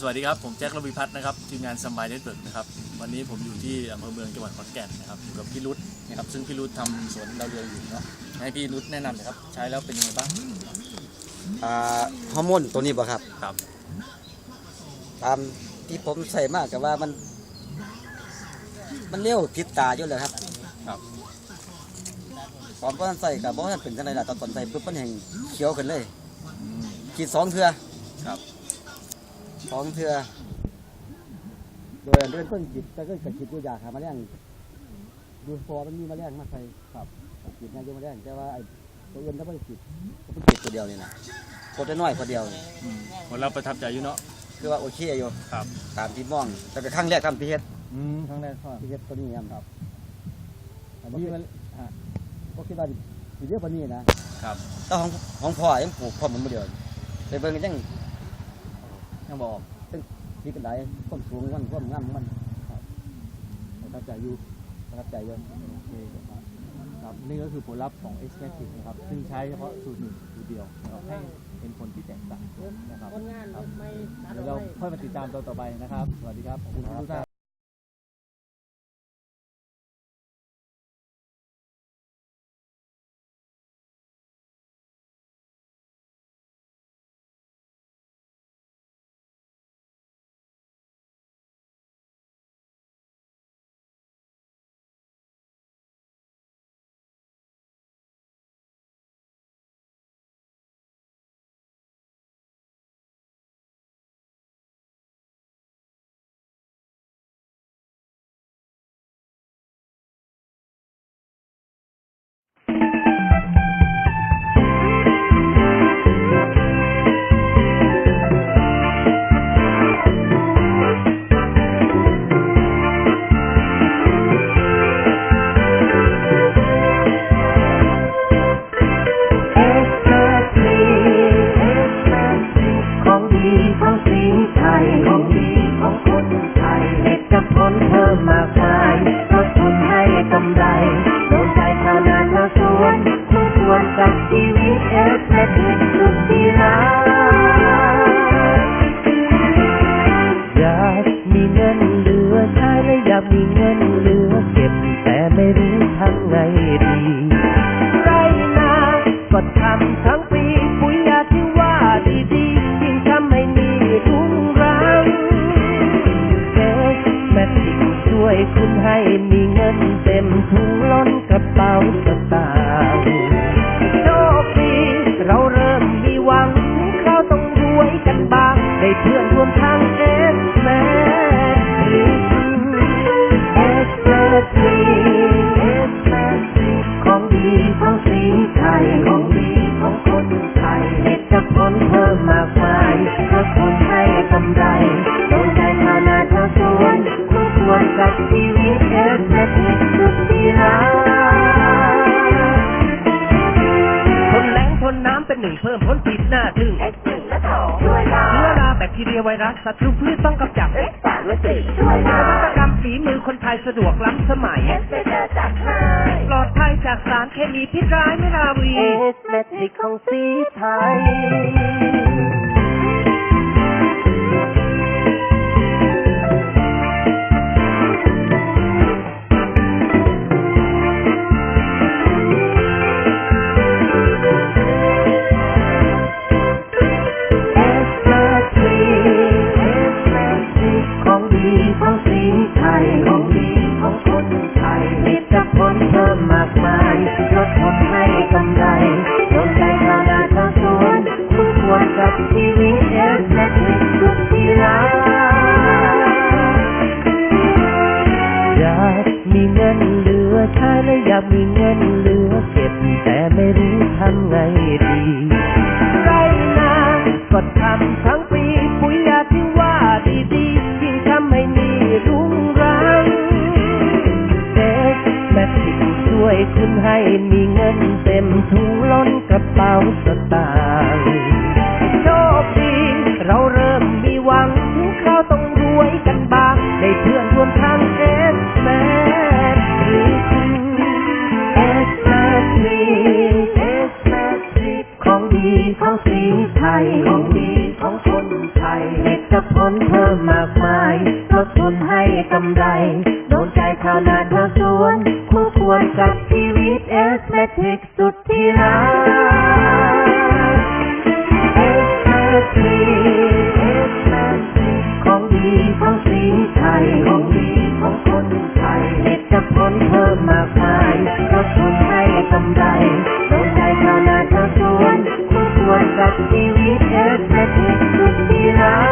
สวัสดีครับ ผมแจ็คระวิพัฒน์นะครับทีมงานสมายเน็ตเวิร์กนะครับวันนี้ผมอยู่ที่อำเภอเมืองจังหวัดขอนแก่นนะครับอยู่กับพี่รุธนะครับซึ่งพี่รุธทำสวนดาวเรืองอยู่เนาะให้พี่รุธแนะนำหน่อยครับใช้แล้วเป็นยังไงบ้างอ่าฮอร์โมนตัวนี้บ่ครับ ครับตามที่ผมใส่มากกับว่ามัน มันเร็วผิดตาอยู่เลยครับครับตอนตอนใส่กับบ่ทันเป็นจังไดล่ะตอนตอนใส่ปุ๊บมันแห่งเขียวขึ้นเลย อืมขีดสองเทื่อครับ สองเทื่อโดยเดินต้นขีดแต่ก็ขีดตัวยาขาแมลงดูพอมันมีแมลงมาใส่ครับขีดงานอยู่แมลงแต่ว่าไอ้ตัวอื่นถ้าไม่ได้ขีดก็เป็นขีดตัวเดียวนี่นะโคตรน้อยคนเดียวนี่อืมผลลัพธ์ประทับใจอยู่เนาะคือว่าโอเคอยู่ครับตามที่มองแต่เป็นครั้งแรกทำที่เฮ็ดอืมครั้งแรกครับที่เฮ็ดตัวนี้ครับอันนี้มันฮะก็คิดว่าสิเยอะกว่านี้นะครับแต่ของของพ่อยังปลูกพร้อมมันบ่เดียวไปเบิ่งกันจัง ยังบอกซึ่งที่กันไดความสูงมันความงามของมันครับประทับใจอยู่ประทับใจเยอะโอเคครับครับนี่ก็คือผลลัพธ์ของ x m a t i c นะครับ ซึ่งใช้เฉพาะสูตรหนึ่งสูตรเดียวนะครับให้เป็นผลที่แตกต่างนะครับครับเดี๋ยวเราค่อยมาติดตามตอนต่อไปนะครับ สวัสดีครับขอบคุณทุกท่าน ถุงล้นกระเป๋าสตางค์โชคดีเราเริ่มมีหวังเขาต้องรวยกันบ้าง ได้เพื่อนร่วมทางเอสแมทเอสเตอร์ทีเอสเตอร์ทีของดีของสีไทยของดีของคนไทยเอกจะผลเพิ่มมากมายเพราะคนให้กำไรโดนใจชาวนาชาวสวนคู่ควรกับชีวิตเอสเตอร์ทีสุ ดที่รักทนแรงทนน้ำเป็นหนึ่งเพิ่มพ้นผิดหน้าทึ่งเอ็กซ์หนึ่งและสองช่วยได้เชื้อราแบคทีเรียไวรัสศัตรูพืชต้องกำจัดเอ็กซ์สามและสี่ช่วยได้นวัตกรรมฝีมือคนไทยสะดวกล้ำสมัยเอ็กซ์เจอจัดให้ปลอดภัยจากสารเคมีพิษร้ายไม่ราวีเอสเมทริกของสีไทย อยากมีเงินเหลือเก็บ แต่ไม่รู้ทำไงดีไรนาก็ทำทั้งปีปุ๋ยยาที่ว่าดีๆยิ่งทำให้มีรุงรังเด็กแมทิกช่วยคุณให้มีเงินเต็มถุงล้นกระเป๋าสตางค์ ทริกของดีของสีไทยของดีของคนไทยเอกจะผลเพิ่มมากมายลดทุนให้กำไร โดนใจชาวนาชาวสวนคู่ควรกับชีวิตเอสเมทิกสุดที่รักเอสเมทิกเอสเมทิกของดีของสีไทยของดีของคนไทยจะผลเพิ่มมากมายลดทุนให้กำไรโดนใจชาวนาชาวสวนคู่ควรกับชีวิตเอสเมทิกสุดที่รัก